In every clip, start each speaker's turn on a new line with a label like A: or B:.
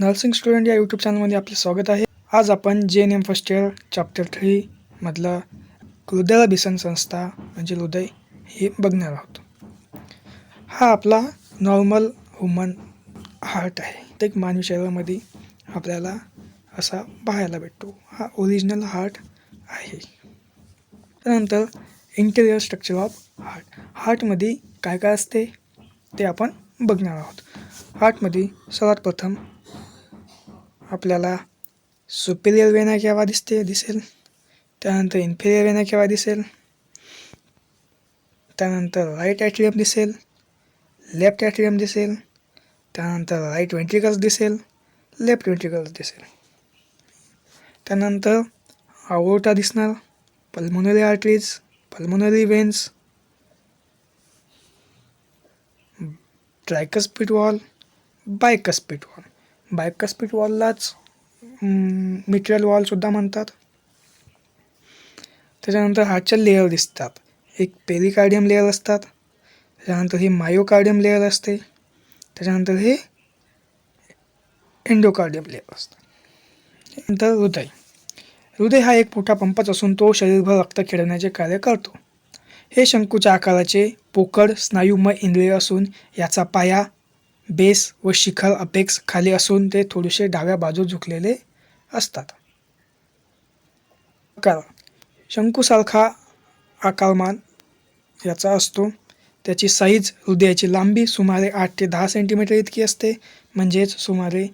A: Nursing student या YouTube चॅनलमध्ये आपलं स्वागत आहे. आज आपण G N M first year chapter थ्रीमधलं हृदय भिसन संस्था म्हणजे हृदय हे बघणार आहोत. हा आपला नॉर्मल ह्युमन हार्ट आहे. प्रत्येक मानवी शरीरामध्ये आपल्याला असा पाहायला भेटतो. हा ओरिजिनल हार्ट आहे. त्यानंतर इंटेरियर स्ट्रक्चर ऑफ हार्ट हार्टमध्ये काय काय असते ते आपण बघणार आहोत. हार्टमध्ये सर्वात प्रथम आपल्याला सुपिरियर वेना केव्हा दिसते दिसेल? त्यानंतर इन्फेरियर वेना केव्हा दिसेल? त्यानंतर राईट ॲट्रियम दिसेल लेफ्ट ॲट्रियम दिसेल त्यानंतर राईट वेंट्रिकल्स दिसेल लेफ्ट वेंट्रिकल्स दिसेल. त्यानंतर आवोटा दिसणार pulmonary arteries pulmonary veins tricuspid valve bicuspid valve bicuspid वॉललाच mitral वॉलसुद्धा म्हणतात. त्याच्यानंतर हार्टच्या लेअर दिसतात. एक पेरिकार्डियम लेअर असतात. त्याच्यानंतर हे मायोकार्डियम लेअर असते. त्याच्यानंतर हे एन्डोकार्डियम लेअर असतं. नंतर हृदय. हृदय हा एक मोठा पंपच असून तो शरीरभर रक्त खेळवण्याचे कार्य करतो. हे शंकूच्या आकाराचे पोकळ स्नायुमय इंद्रिय असून याचा पाया बेस व शिखर अपेक्स खाली असून ते थोडेसे डाव्या बाजू झुकलेले असतात. आकार शंकूसारखा आकारमान याचा असतो. त्याची साईज हृदयाची लांबी सुमारे आठ ते दहा सेंटीमीटर इतकी असते. म्हणजेच सुमारे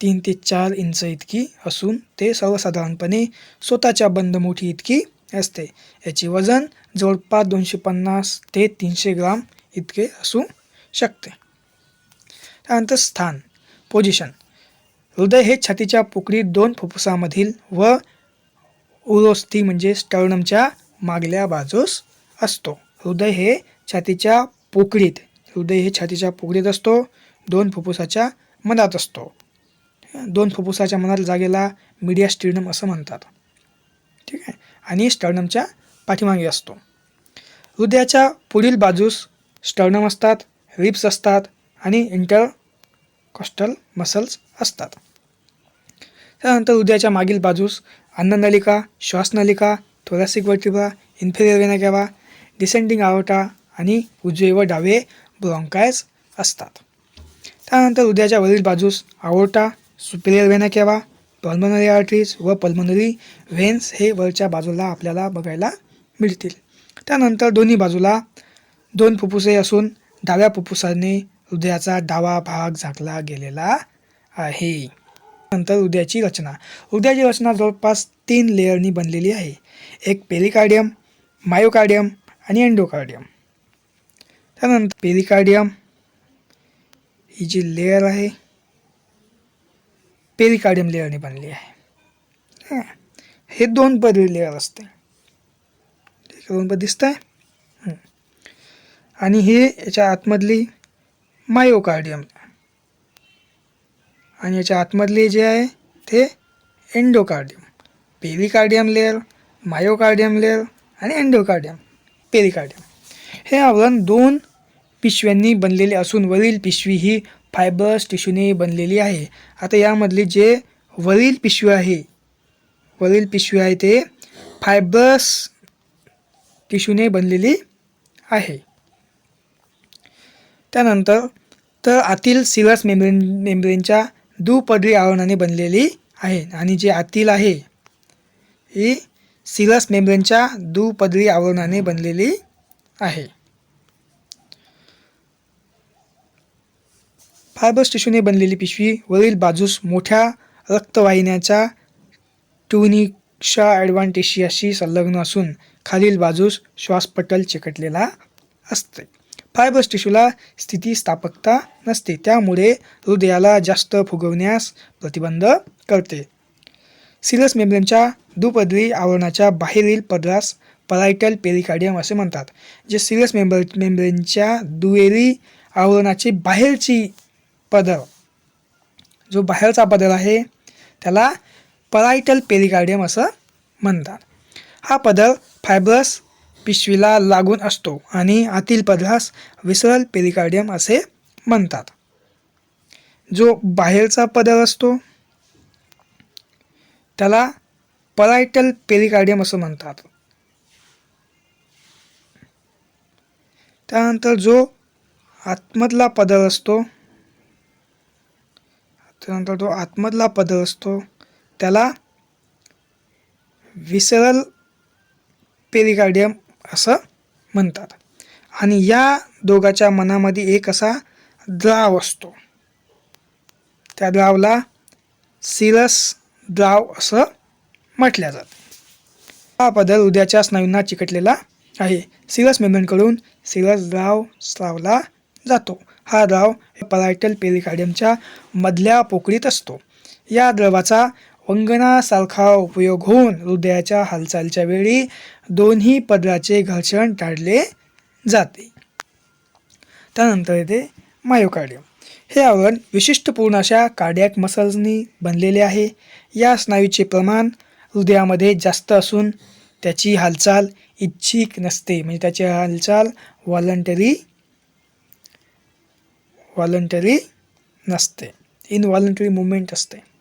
A: तीन ते चार इंच इतकी असून ते सर्वसाधारणपणे स्वतःच्या बंदमुठी इतकी असते. याचे वजन जवळपास दोनशे पन्नास ते तीनशे ग्राम इतके असू शकते. त्यानंतर स्थान पोझिशन हृदय हे छातीच्या पोकळीत दोन फुफ्फुसामधील व उरोस्थी म्हणजे स्टर्नमच्या मागल्या बाजूस असतो. हृदय हे छातीच्या पोकळीत हृदय हे छातीच्या पोकळीत असतो दोन फुफ्फुसाच्या मनात असतो. दोन फुफ्फुसाच्या मनात जागेला मीडिया स्टिर्नम असं म्हणतात. ठीक आहे? आणि स्टर्नमच्या पाठीमागे असतो. हृदयाच्या पुढील बाजूस स्टर्नम असतात रिप्स असतात आणि इंटर कॉस्टल मसल्स असतात. त्यानंतर हृदयाच्या मागील बाजूस अन्ननलिका श्वासनलिका thoracic vertebra inferior vena cava descending aorta आणि उजवे व डावे ब्रॉन्कायज असतात. त्यानंतर हृदयाच्या वरील बाजूस aorta superior vena cava pulmonary arteries व पल्मनरी व्हेन्स हे वरच्या बाजूला आपल्याला बघायला मिळतील. त्यानंतर दोन्ही बाजूला दोन फुफ्फुसे असून डाव्या फुफ्फुसाने हृदयाचा डावा भाग झाकला गेलेला आहे. नंतर हृदयाची रचना. हृदयाची रचना जवळपास तीन लेअरनी बनलेली आहे. एक पेरिकार्डियम मायोकार्डियम आणि एंडोकार्डियम. त्यानंतर पेरिकार्डियम ही जी लेअर आहे पेरिकार्डियम लेअरने बनली आहे. हे दोन पदरी लेअर असते. दोन पद दिसत आहे आणि हे याच्या आतमधली मायोकार्डियम आणि याच्या आतमधले जे आहे ते endocardium pericardium layer myocardium layer आणि एंडोकार्डियम पेरिकार्डियम हे आवरण दोन पिशव्यांनी बनलेले असून वरील पिशवी ही फायबर्स टिश्यूने बनलेली आहे. आता यामधली जे वरील पिशवी आहे वरील पिशवी आहे ते फायबर्स टिश्यूने बनलेली आहे. त्यानंतर तर आतील सिरस मेम्ब्रेन मेम्ब्रेनच्या दुपदरी आवरणाने बनलेली आहे आणि जे आतील आहे ही सिरस मेम्ब्रेनच्या दुपदरी आवरणाने बनलेली आहे. फायबर्स टिश्यूने बनलेली पिशवी वरील बाजूस मोठ्या रक्तवाहिन्याच्या ट्युनिक्षा ॲडव्हान्टेशियाशी संलग्न असून खालील बाजूस श्वासपटल चिकटलेला असते. फायबर्स टिश्यूला स्थितीस्थापकता नसते. त्यामुळे हृदयाला जास्त फुगवण्यास प्रतिबंध करते. सिरस मेम्ब्रेनच्या दुपदरी आवरणाच्या बाहेरील पदरास परायटल पेरिकार्डियम असे म्हणतात जे सिरस मेंबर मेम्ब्रेनच्या दुहेरी आवरणाची बाहेरची पदर जो बाहेरचा पदर आहे त्याला परायटल पेरिकार्डियम असं म्हणतात. हा पदर फायबरस पिशवीला लागून असतो आणि आतील पदरास विसरल पेरिकार्डियम असे म्हणतात. जो बाहेरचा पदर असतो त्याला परायटल पेरिकार्डियम असं म्हणतात. त्यानंतर जो आतमधला पदर असतो त्यानंतर जो आतमधला पदर असतो त्याला विसरल पेरिकार्डियम असं म्हणतात. आणि या दोघाच्या मनामध्ये एक असा द्राव असतो. त्या द्रावला सिरस द्राव असं म्हटल्या जातं. हा पदर उद्याच्या स्नायूंना चिकटलेला आहे. सिरस मेमेंटकडून सिरस द्राव स्रावला जातो. हा द्राव परायटल पेरिकार्डियमच्या मधल्या पोकळीत असतो. या द्रवाचा वंगनासारखा उपयोग होऊन हृदयाच्या हालचालीच्या वेळी दोन्ही पदराचे घर्षण टाळले जाते. त्यानंतर येते मायोकार्डियम. हे आवरण विशिष्टपूर्ण अशा कार्डियाक मसल्सनी बनलेले आहे. या स्नायूचे प्रमाण हृदयामध्ये जास्त असून त्याची हालचाल इच्छिक नसते. म्हणजे त्याची हालचाल वॉलंटरी वॉलंटरी नसते. इनव्हॉलंटरी मुवमेंट असते.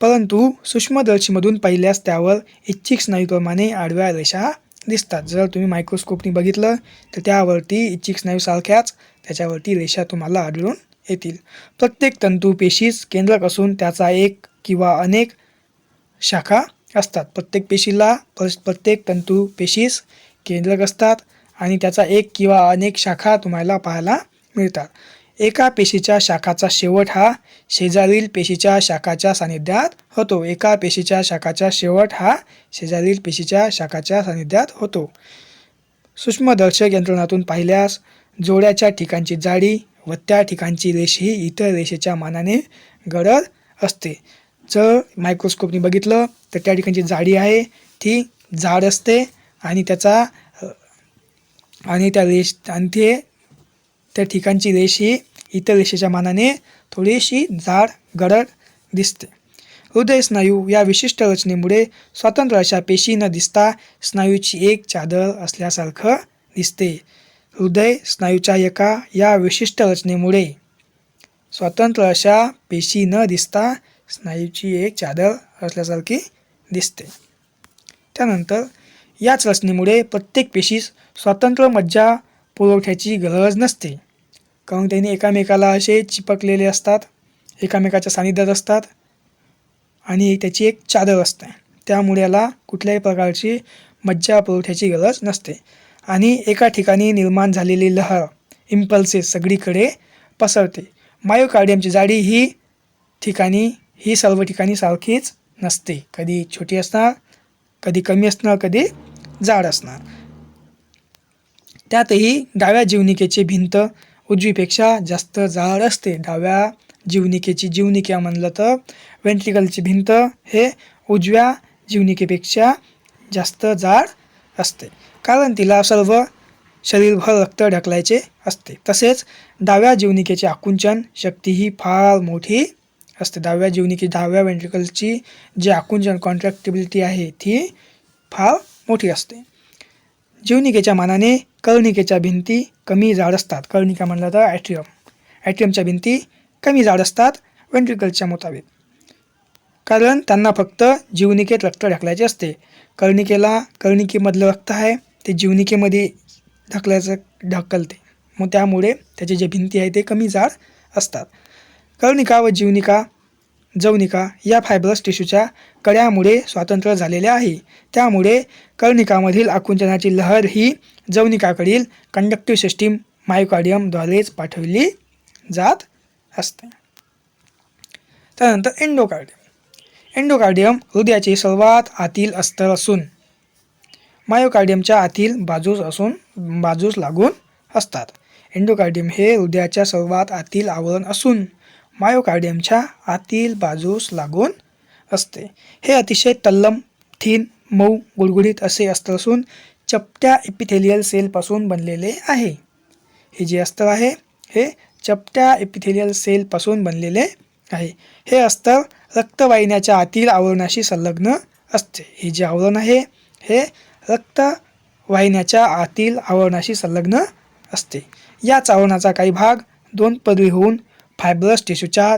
A: परंतु सूक्ष्मदर्शीमधून पाहिल्यास त्यावर इच्छिक स्नायूप्रमाणे आडव्या रेषा दिसतात. जर तुम्ही मायक्रोस्कोपनी बघितलं तर त्यावरती इच्छिक स्नायूसारख्याच त्याच्यावरती रेषा तुम्हाला आढळून येतील. प्रत्येक तंतू पेशीस केंद्रक असून त्याचा एक किंवा अनेक शाखा असतात. प्रत्येक पेशीला प्रत्येक तंतू पेशीस केंद्रक असतात आणि त्याचा एक किंवा अनेक शाखा तुम्हाला पाहायला मिळतात. एका पेशीच्या शाखाचा शेवट हा शेजारील पेशीच्या शाखाच्या सानिध्यात होतो. एका पेशीच्या शाखाचा शेवट हा शेजारील पेशीच्या शाखाच्या सानिध्यात होतो. सूक्ष्मदर्शक यंत्रणातून पाहिल्यास जोड्याच्या ठिकाणची जाडी व त्या ठिकाणची रेष ही इतर रेषेच्या मानाने गडद असते. जर मायक्रोस्कोपनी बघितलं तर त्या ठिकाणची जाडी आहे ती जाड असते आणि त्याचा आणि त्या रेष आणि ते त्या ठिकाणची रेष ही इतर रेषेच्या मानाने थोडीशी जाड गडद दिसते. हृदय स्नायू या विशिष्ट रचनेमुळे स्वतंत्र अशा पेशी न दिसता स्नायूची एक चादर असल्यासारखं दिसते. हृदय स्नायूच्या एका या विशिष्ट रचनेमुळे स्वतंत्र अशा पेशी न दिसता स्नायूची एक चादर असल्यासारखी दिसते. त्यानंतर याच रचनेमुळे प्रत्येक पेशीस स्वतंत्र मज्जा पुरवठ्याची गरज नसते. कारण त्यांनी एकामेकाला असे चिपकलेले असतात एकामेकाच्या सानिध्यात असतात आणि त्याची एक चादर असते. त्यामुळे याला कुठल्याही प्रकारची मज्जा पुरवठ्याची गरज नसते. आणि एका ठिकाणी निर्माण झालेली लहर इम्पल्सेस सगळीकडे पसरते. मायोकार्डियमची जाडी ही ठिकाणी ही सर्व ठिकाणी सारखीच नसते. कधी छोटी असणार कधी कमी असणार कधी जाड असणार. त्यातही डाव्या जीवनिकेचे भिंत उजवीपेक्षा जास्त जाड असते. डाव्या जीवनिकेची जीवनिका म्हणलं तर वेंट्रिकलची भिंत हे उजव्या जीवनिकेपेक्षा जास्त जाड असते. कारण तिला सर्व शरीरभर रक्त ढकलायचे असते. तसेच डाव्या जीवनिकेची आकुंचन शक्ती ही फार मोठी असते. डाव्या जीवनिकी डाव्या वेंट्रिकलची जी आकुंचन कॉन्ट्रॅक्टिबिलिटी आहे ती फार मोठी असते. जीवनिकेच्या मानाने कर्णिकेच्या भिंती कमी जाड असतात कर्णिका म्हणलं तर ॲट्रियम ॲट्रियमच्या भिंती कमी जाड असतात वेंट्रिकलच्या मुताबिक. कारण त्यांना फक्त जीवनिकेत रक्त ढकलायचे असते. कर्णिकेला कर्णिकेमधलं रक्त आहे ते जीवनिकेमध्ये ढकलायचं ढकलते. मग त्यामुळे त्याचे जे भिंती आहे ते कमी जाड असतात. कर्णिका व जीवनिका जवनिका या फायबरस टिश्यूच्या कड्यामुळे स्वातंत्र्य झालेले आहे. त्यामुळे कर्णिकामधील आकुंचनाची लहर ही जवनिकाकडील कंडक्टिव्ह सिस्टीम मायोकार्डियमद्वारेच पाठवली जात असते. त्यानंतर एंडोकार्डियम. एंडोकार्डियम हृदयाचे सर्वात आतील अस्तर असून मायोकार्डियमच्या आतील बाजूस असून बाजूस लागून असतात. एंडोकार्डियम हे हृदयाच्या सर्वात आतील आवरण असून मायोकार्डियमच्या आतील बाजूस लागून असते. हे अतिशय तल्लम थीन मऊ गुळगुळीत असे अस्त्र असून चपट्या एपिथेलियल सेलपासून बनलेले आहे. हे जे अस्तर आहे हे चपट्या एपिथेलियल सेलपासून बनलेले आहे. हे अस्तर रक्तवाहिन्याच्या आतील आवरणाशी संलग्न असते. हे जे आवरण आहे हे रक्तवाहिन्याच्या आतील आवरणाशी संलग्न असते. याच आवरणाचा काही भाग दोन पदवी होऊन फायब्रस टिश्यूच्या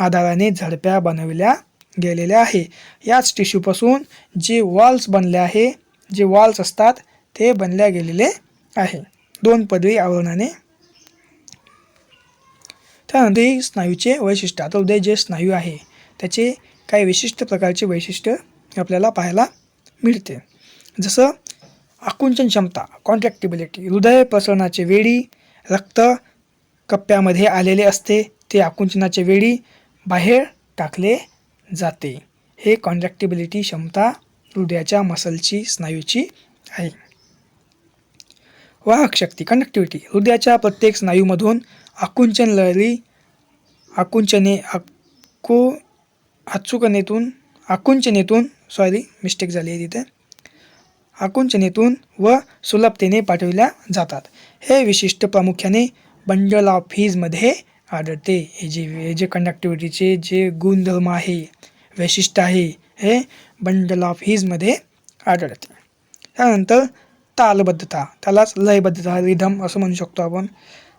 A: आधाराने झडप्या बनविल्या गेलेल्या आहे. याच टिश्यूपासून जे वॉल्स बनले आहे जे वॉल्स असतात ते बनल्या गेलेले आहे. दोन पदवी आवरणाने. त्यानंतर स्नायूचे वैशिष्ट्य. आता उद्या जे स्नायू आहे त्याचे काही विशिष्ट प्रकारचे वैशिष्ट्य आपल्याला पाहायला मिळते. जसं आकुंचन क्षमता कॉन्ट्रॅक्टिबिलिटी हृदय प्रसरणाचे वेळी रक्त कप्प्यामध्ये आलेले असते ते आकुंचनाच्या वेळी बाहेर टाकले जाते. हे कॉन्ट्रॅक्टिबिलिटी क्षमता हृदयाच्या मसलची स्नायूची आहे. वाहक शक्ती कंडक्टिव्हिटी हृदयाच्या प्रत्येक स्नायूमधून आकुंचन लहरी आकुंचने आकू आचूकनेतून आकुंचनेतून सॉरी मिस्टेक झाली आहे तिथे. आकुंचनेतून व सुलभतेने पाठविल्या जातात. हे विशिष्ट प्रामुख्याने बंडल ऑफ फीजमध्ये आढळते. हे जे हे जे कंडक्टिव्हिटीचे जे गुणधर्म आहे वैशिष्ट्य आहे हे बंडल ऑफ हीजमध्ये आढळते. त्यानंतर तालबद्धता. त्यालाच लयबद्धता रिधम असं म्हणू शकतो आपण.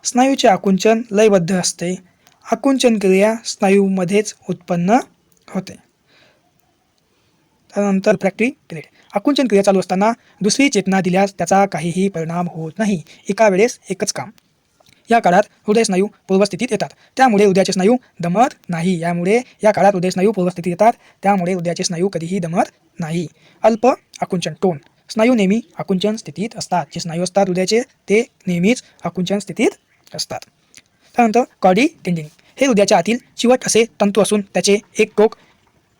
A: स्नायूचे आकुंचन लयबद्ध असते. आकुंचन क्रिया स्नायूमध्येच उत्पन्न होते. त्यानंतर प्रॅक्टिक पिरियड आकुंचन क्रिया चालू असताना दुसरी चेतना दिल्यास त्याचा काहीही परिणाम होत नाही. एका वेळेस एकच काम. या काळात हृदय स्नायू पूर्वस्थितीत येतात. त्यामुळे हृदयाचे स्नायू दमत नाही. यामुळे या काळात हृदय स्नायू पूर्वस्थितीत येतात. त्यामुळे हृदयाचे स्नायू कधीही दमत नाही. अल्प आकुंचन टोन. स्नायू नेहमी आकुंचन स्थितीत असतात. जे स्नायू असतात हृदयाचे ते नेहमीच आकुंचन स्थितीत असतात. त्यानंतर कॉडी टेंडिंग हे हृदयाच्या आतील चिवट असे तंतू असून त्याचे एक टोक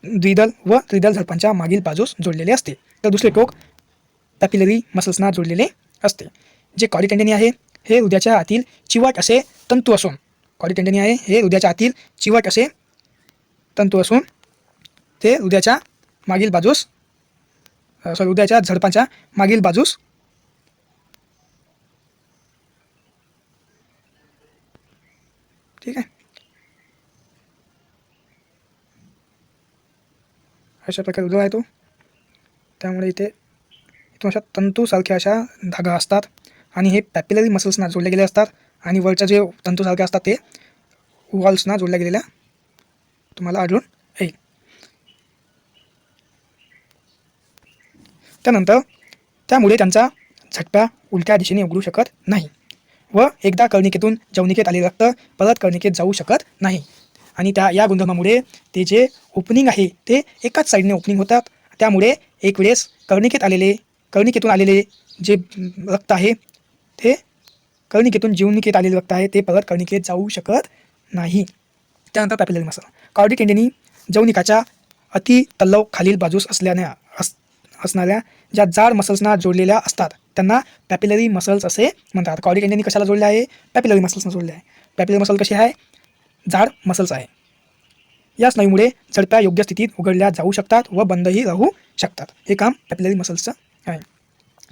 A: द्विदल व त्रिदल झडपांच्या मागील बाजूस जोडलेले असते. तर दुसरे टोक पॅपिलरी मसल्सना जोडलेले असते. जे कॉडी टेंडिनी आहे हे हृदयाच्या आतील चिवट असे तंतू असून कॉलिटेंडनी आहे हे हृदयाच्या आतील चिवट असे तंतू असून ते हृदयाच्या मागील बाजूस सॉरी हृदयाच्या झडपांच्या मागील बाजूस ठीक आहे? अशा प्रकारे उद्या आहे तो त्यामुळे इथे इथून अशा तंतूसारख्या अशा धागा असतात. आणि हे पॅपिलरी मसल्सना जोडले गेले असतात. आणि वरच्या जे तंतूसारखे असतात ते वॉल्सना जोडल्या गेलेल्या. तुम्हाला आढळून येईल. त्यानंतर त्यामुळे त्यांचा झटपा उलट्या दिशेने उघडू शकत नाही व एकदा कर्णिकेतून जवनिकेत आले रक्त परत कर्णिकेत जाऊ शकत नाही. आणि त्या या गुणधर्मामुळे ते जे ओपनिंग आहे ते एकाच साईडने ओपनिंग होतात. त्यामुळे एक वेळेस कर्णिकेत आलेले कर्णिकेतून आलेले जे रक्त आहे ते कर्णिकेतून जीवनिकेत आलेले रक्त आहे ते परत कर्णिकेत जाऊ शकत नाही. त्यानंतर पॅपिलरी मसल कार्डिक एंडेनी जवनिकाच्या अति तल्लव खालील बाजूस असल्याने अस असणाऱ्या ज्या जाड मसल्सना जोडलेल्या असतात त्यांना पॅपिलरी मसल्स असे म्हणतात. कॉडिक एंडेनी कशाला जोडले आहे? पॅपिलरी मसल्सना जोडले आहे. पॅपिलरी मसल कशी आहे? जाड मसल्स आहे. या स्नायूमुळे झडप्या योग्य स्थितीत उघडल्या जाऊ शकतात व बंदही राहू शकतात. हे काम पॅपिलरी मसल्सचं आहे.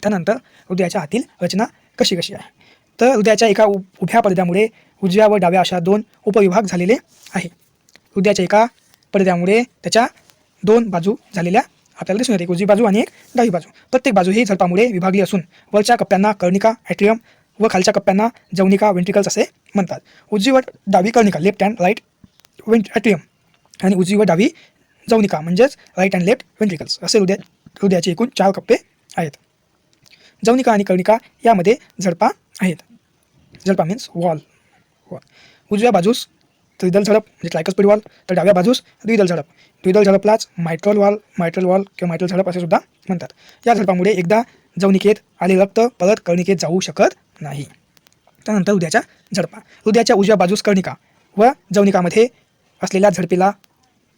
A: त्यानंतर हृदयाच्या आतील रचना कशी कशी आहे? तर हृदयाच्या एका उ उभ्या पडद्यामुळे उजव्या व डाव्या अशा दोन उपविभाग झालेले आहे. हृदयाच्या एका पडद्यामुळे त्याच्या दोन बाजू झालेल्या आपल्याला दिसून येते. एक उजवी बाजू आणि एक डावी बाजू. प्रत्येक बाजू ही झडपामुळे विभागली असून वरच्या कप्प्यांना कर्णिका ॲट्रियम व खालच्या कप्प्यांना जवनिका वेंट्रिकल्स असे म्हणतात. उजवी व डावी कर्णिका left and right vent atrium आणि उजवी व डावी जवनिका म्हणजेच राईट अँड लेफ्ट वेंट्रिकल्स असे हृदय हृदयाचे एकूण चार कप्पे आहेत. जवनिका आणि कर्णिका यामध्ये झडपा आहेत. झडपा मीन्स वॉल वॉल उजव्या बाजूस त्रिदल झडप म्हणजे ट्रायकस्पीड वॉल तर डाव्या बाजूस द्विदल झडप. द्विदल झडपलाच मायट्रल वॉल मायट्रल वॉल किंवा मायट्रल झडप असे सुद्धा म्हणतात. या झडपामुळे एकदा जवनिकेत आले रक्त परत कर्णिकेत जाऊ शकत नाही. त्यानंतर हृदयाच्या झडपा. हृदयाच्या उजव्या बाजूस कर्णिका व जवनिकामध्ये असलेल्या झडपेला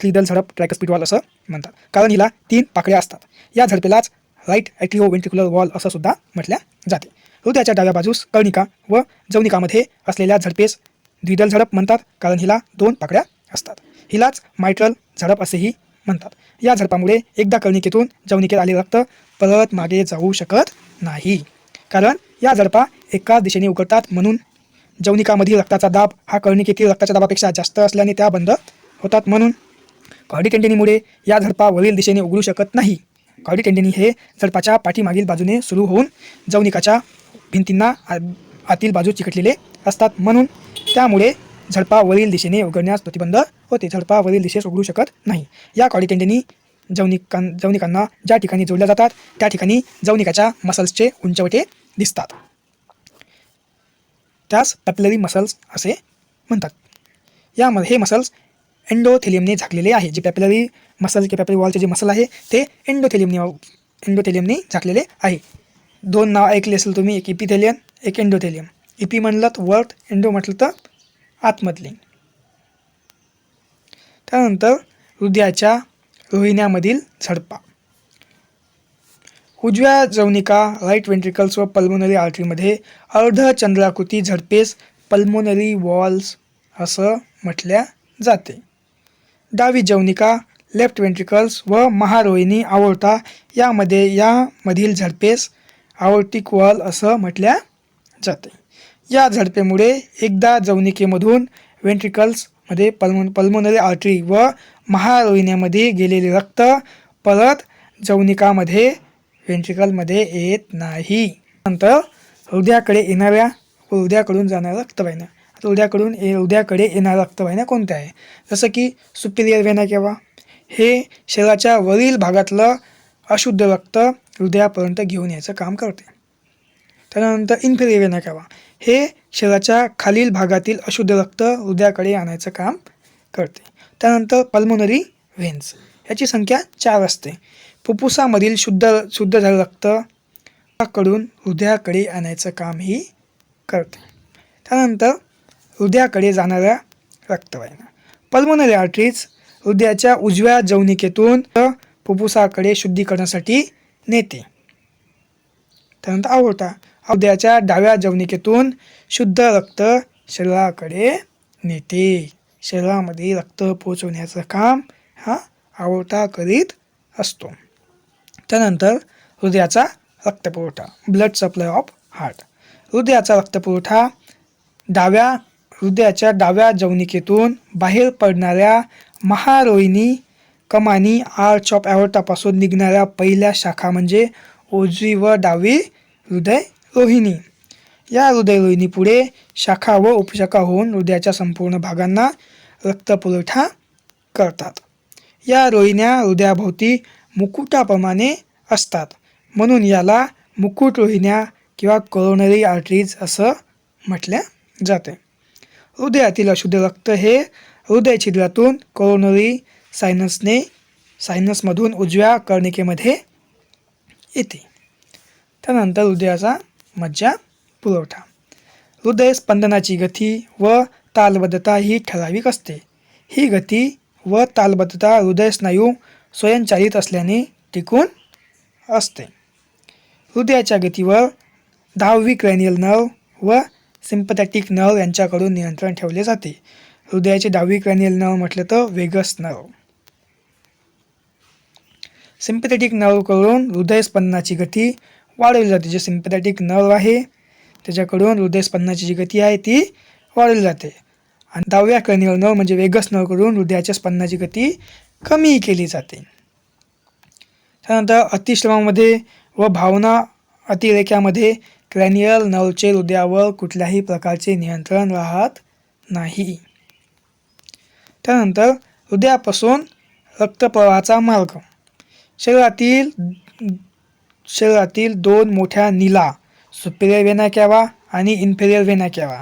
A: त्रिदल झडप ट्रायकस्पीड वॉल असं म्हणतात. कारण हिला तीन पाकळ्या असतात. या झडपेलाच राईट? ॲट्रिओ हो, वेंटिक्युलर वॉल असं सुद्धा म्हटल्या जाते. हृदयाच्या डाव्या बाजूस कर्णिका व जवनिकामध्ये असलेल्या झडपेस द्विदल झडप म्हणतात कारण हिला दोन पाकळ्या असतात. हिलाच मायट्रल झडप असेही म्हणतात. या झडपामुळे एकदा कर्णिकेतून जवनिकेत आले रक्त परत मागे जाऊ शकत नाही. कारण या झडपा एकाच दिशेने उघडतात म्हणून जवनिकामधील रक्ताचा दाब हा कर्णिकेतील रक्ताच्या दाबापेक्षा जास्त असल्याने त्या बंद होतात म्हणून. कॉर्डिटेंडेनीमुळे या झडपा वरील दिशेने उघडू शकत नाही. कॉर्डिटेंडेनी हे झडपाच्या पाठीमागील बाजूने सुरू होऊन जवनिकाच्या भिंतींना आतील बाजू चिकटलेले असतात. म्हणून त्यामुळे झडपा वरील दिशेने उघडण्यास प्रतिबंध होते. झडपा वरील दिशेस उघडू शकत नाही. या कॉडिटेंडनी जवनिकां जवनिकांना ज्या ठिकाणी जोडल्या जातात त्या ठिकाणी जवनिकाच्या मसल्सचे उंचवटे दिसतात. त्यास पॅपलरी मसल्स असे म्हणतात. यामध्ये हे मसल्स एन्डोथेलियमने झाकलेले आहे जे पॅपलरी मसल किंवा पॅपिलरी वॉलचे जे मसल आहे ते एन्डोथेलियमने एन्डोथेलियमने झाकलेले आहे. दोन नाव ऐकले असेल तुम्ही एक इपिथेलियन एक एन्डोथेलियम इपी म्हणलं तर वर्थ एन्डो म्हटलं तर आतमधले. त्यानंतर हृदयाच्या रोहिण्यामधील झडपा. उजव्या जवनिका राईट वेंट्रिकल्स व पल्मोनरी आर्टरीमध्ये अर्धचंद्राकृती झडपेस पल्मोनरी वॉल्स असं म्हटल्या जाते. डावी जवनिका लेफ्ट वेंट्रिकल्स व महारोहिणी आवळता यामध्ये यामधील झडपेस आवर्टिक वॉल असं म्हटल्या जाते. या झडपेमुळे एकदा जवनिकेमधून वेंट्रिकल्समध्ये पल्मो पल्मोनरी आर्टरी व महारोहिण्यामध्ये गेलेले रक्त परत जवनिकामध्ये वेंट्रिकलमध्ये येत नाही. नंतर हृदयाकडे येणाऱ्या हृदयाकडून जाणाऱ्या रक्तवाहिन्या. हृदयाकडून ये हृदयाकडे येणारा रक्तवाहिन्या कोणत्या आहे? जसं की सुपिरियर वेना केव्हा? हे शरीराच्या वरील भागातलं अशुद्ध रक्त हृदयापर्यंत घेऊन यायचं काम करते. त्यानंतर इन्फेरियर वेना केव्हा? हे शरीराच्या खालील भागातील अशुद्ध रक्त हृदयाकडे आणायचं काम करते. त्यानंतर पल्मोनरी व्हेन्स याची संख्या चार असते. फुफ्फुसामधील शुद्ध शुद्ध झालं रक्त कडून हृदयाकडे आणायचं काम ही करते. त्यानंतर हृदयाकडे जाणाऱ्या रक्तवाहिन्या. पल्मोनरी आर्टरीज हृदयाच्या उजव्या जवनिकेतून फुफ्फुसाकडे शुद्धीकरणासाठी नेते. त्यानंतर आवडता हृदयाच्या डाव्या जवनिकेतून शुद्ध रक्त शरीराकडे नेते. शरीरामध्ये रक्त पोचवण्याचं काम हा आवडता करीत असतो. त्यानंतर हृदयाचा रक्तपुरवठा ब्लड सप्लाय ऑफ हार्ट हृदयाचा रक्तपुरवठा डाव्या हृदयाच्या डाव्या जवनिकेतून बाहेर पडणाऱ्या महारोहिणी कमानी आर्च ऑफ ॲवर्टापासून निघणाऱ्या पहिल्या शाखा म्हणजे उजवी व डावी हृदय रोहिणी. या हृदय रोहिणीपुढे शाखा व उपशाखा होऊन हृदयाच्या संपूर्ण भागांना रक्तपुरवठा करतात. या रोहिण्या हृदयाभोवती मुकुटाप्रमाणे असतात. म्हणून याला मुकुट रोहिण्या किंवा कोरोनरी आर्टरीज असं म्हटल्या जाते. हृदयातील अशुद्ध रक्त हे हृदय छिद्रातून कोरोनरी सायनसने सायनसमधून उजव्या कर्णिकेमध्ये येते. त्यानंतर हृदयाचा मज्जा पुरवठा. हृदय स्पंदनाची गती व तालबद्धता ही ठराविक असते. ही गती व तालबद्धता हृदय स्नायू स्वयंचालित असल्याने टिकून असते. हृदयाच्या गतीवर दहावी क्रॅनियल नर्व व सिम्पथॅटिक नर्व यांच्याकडून नियंत्रण ठेवले जाते. हृदयाचे डावी क्रॅनियल नर्व म्हटलं तर वेगस नर्व सिम्पथॅटिक नर्वकडून हृदयस्पंदनाची गती वाढवली जाते. जे सिम्पथॅटिक नर्व आहे त्याच्याकडून हृदयस्पंदनाची जी गती आहे ती वाढवली जाते. आणि दहाव्या क्रॅनियल नर्व म्हणजे वेगस नर्वकडून हृदयाच्या स्पंदनाची गती कमी केली जाते. त्यानंतर अतिश्रमामध्ये व भावना अतिरेक्यामध्ये क्रॅनियल नर्वचे हृदयावर कुठल्याही प्रकारचे नियंत्रण राहत नाही. त्यानंतर हृदयापासून रक्तप्रवाहाचा मार्ग. शरीरातील शरीरातील दोन मोठ्या नीला सुपेरियर वेना कॅवा आणि इन्फेरियर वेना कॅवा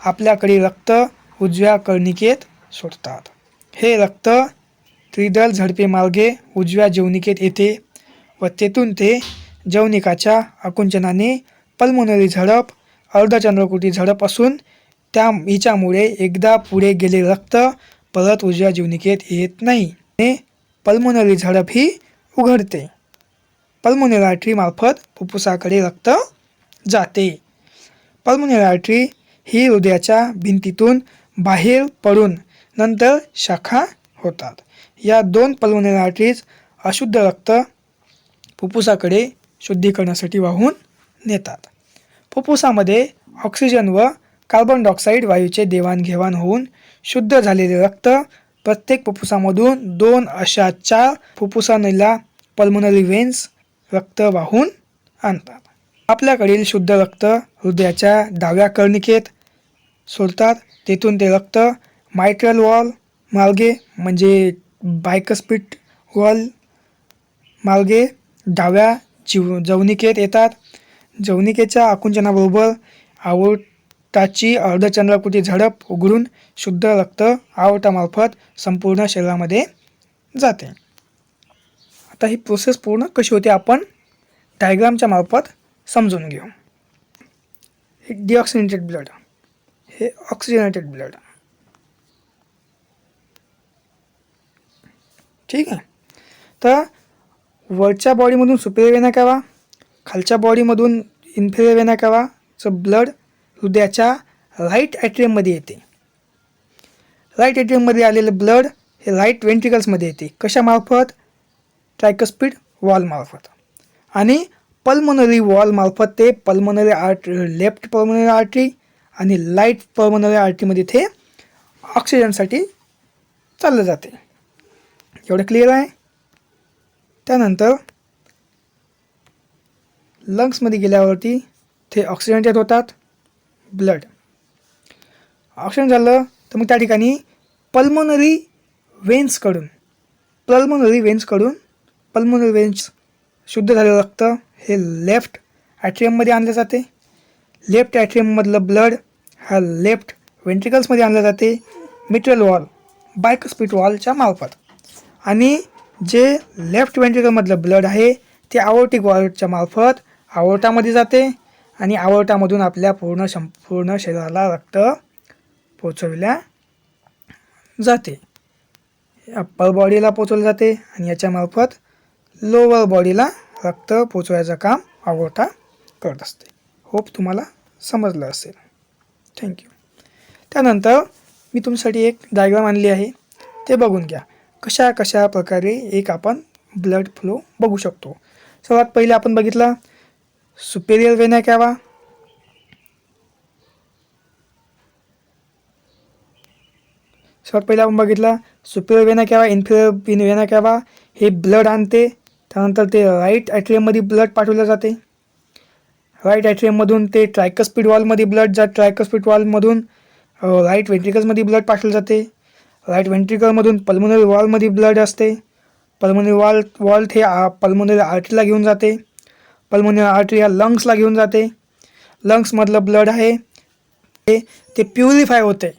A: आपल्याकडे रक्त उजव्या कर्णिकेत सोडतात. हे रक्त त्रिदल झडपे मार्गे उजव्या जवनिकेत येते व तेथून ते जवनिकाच्या आकुंचनाने पल्मोनरी झडप अर्धचंद्रकुटी झडप असून त्या हिच्यामुळे एकदा पुढे गेले रक्त परत उजव्या जीवनिकेत येत नाही. आणि पल्मोनरी झडप ही उघडते. पल्मोनरी आर्टरीमार्फत फुफ्फुसाकडे रक्त जाते. पल्मोनरी आर्टरी ही हृदयाच्या भिंतीतून बाहेर पडून नंतर शाखा होतात. या दोन पल्मोनरी आर्टरीज अशुद्ध रक्त फुफ्फुसाकडे शुद्धीकरणासाठी वाहून नेतात. फुफ्फुसामध्ये ऑक्सिजन व कार्बन डायऑक्साईड वायूचे देवाणघेवाण होऊन शुद्ध झालेले रक्त प्रत्येक फुफ्फुसामधून दोन अशा चार फुफ्फुसांना पल्मोनरी वेन्स रक्त वाहून आणतात. आपल्याकडील शुद्ध रक्त हृदयाच्या डाव्या कर्णिकेत सोडतात. तेथून ते रक्त मायट्रल वॉल मार्गे म्हणजे बायकस्पीट वॉल मार्गे डाव्या जीव जवनिकेत येतात. जवनिकेच्या आकुंचनाबरोबर आवटाची अर्धचंद्राकृती झडप उघडून शुद्ध रक्त आवटामार्फत संपूर्ण शरीरामध्ये जाते. आता ही प्रोसेस पूर्ण कशी होते आपण डायग्रामच्या मार्फत समजून घेऊ. हे डिऑक्सिनेटेड ब्लड हे ऑक्सिजनेटेड ब्लड ठीक आहे. तर वरच्या बॉडीमधून सुपेरियर वेना कावा खालच्या बॉडीमधून इन्फेरियर वेना कावाचं ब्लड हृदयाच्या राईट ॲट्रियममध्ये येते. राईट ॲट्रियममध्ये आलेलं ब्लड हे राईट वेंट्रिकल्समध्ये येते. कशामार्फत ट्रायकस्पीड वॉलमार्फत आणि पल्मोनरी वॉलमार्फत ते pulmonary art left pulmonary artery आणि लाइट पल्मोनरी आर्टरीमध्ये ते ऑक्सिजनसाठी चाललं जाते. एवढं क्लिअर आहे? त्यानंतर लंग्समध्ये गेल्यावरती ते ऑक्सिजनच्यात होतात ब्लड. ऑक्सिजन झालं तर मग त्या ठिकाणी पल्मोनरी वेन्सकडून पल्मोनरी वेन्सकडून पल्मोनरी वेन्स शुद्ध झालेलं रक्त हे लेफ्ट ॲट्रियममध्ये आणलं जाते. लेफ्ट ॲट्रियममधलं ब्लड हा लेफ्ट वेंट्रिकल्समध्ये आणलं जाते मिट्रल वॉल बायकस्पिट वॉलच्या मार्फत. आणि जे लेफ्ट वेंट्रिकलमधलं ब्लड आहे ते आवोटिक वॉलच्या मार्फत आवळटामध्ये जाते आणि आवळटामधून आपल्या पूर्ण संपूर्ण शरीराला रक्त पोचवल्या जाते. अप्पर बॉडीला पोचवले जाते आणि याच्यामार्फत लोअर बॉडीला रक्त पोचवायचं काम आवळटा करत असते. होप तुम्हाला समजलं असेल. थँक्यू त्यानंतर मी तुमच्यासाठी एक डायग्राम आणली आहे. ते बघून घ्या. कशा कशा प्रकारे एक आपण ब्लड फ्लो बघू शकतो. सर्वात पहिले आपण बघितला सुपेरियर वेना कॅवा सर्वात पहिला आपण बघितला superior vena cava inferior vena cava हे ब्लड आणते त्यानंतर ते राईट ॲट्रियममध्ये ब्लड पाठवलं जाते. राईट ॲट्रियममधून ते ट्रायकस्पीड वॉलमध्ये ब्लड जात ट्रायकस्पीड वॉलमधून राईट वेंट्रिकल्समध्ये ब्लड पाठवलं जाते. राईट वेंट्रिकलमधून पल्मोनरी वॉलमध्ये ब्लड असते. पल्मोनरी वॉल वॉल हे पल्मोनरी आर्टरीला घेऊन जाते. पल्मोनियर आर्टरी ह्या लंग्सला घेऊन जाते. लंग्समधलं ब्लड आहे. ते ते प्युरिफाय होते.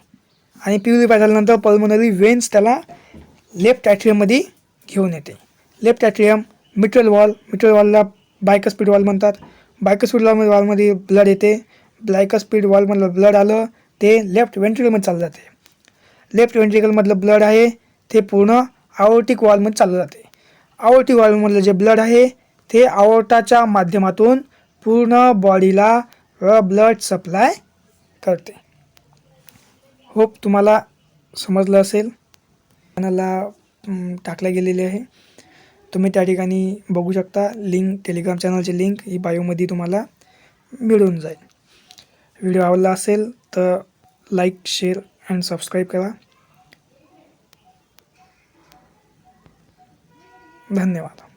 A: आणि प्युरिफाय झाल्यानंतर पल्मोनरी वेन्स त्याला लेफ्ट ॲट्रियममध्ये घेऊन येते. Left atrium mitral valve mitral वॉलला bicuspid valve म्हणतात. बायकस्पीड वॉल वॉलमध्ये ब्लड येते. ब्लायकस्पीड वॉलमधलं ब्लड आलं ते लेफ्ट वेंट्रिकलमध्ये चाललं जाते. लेफ्ट वेंट्रिकलमधलं ब्लड आहे ते पूर्ण आवोटिक वॉलमध्ये चाललं जाते. आवोटिक वॉलमधलं जे ब्लड आहे ते आवटाच्या माध्यमातून पूर्ण बॉडीला ब्लड सप्लाय करते. होप तुम्हाला समजलं असेल. चॅनलला टाकल्या गेलेली आहे. तुम्ही त्या ठिकाणी बघू शकता. लिंक टेलिग्राम चॅनलची लिंक ही बायोमध्ये तुम्हाला मिळून जाईल. व्हिडिओ आवडला असेल तर लाईक शेअर अँड सबस्क्राईब करा. धन्यवाद.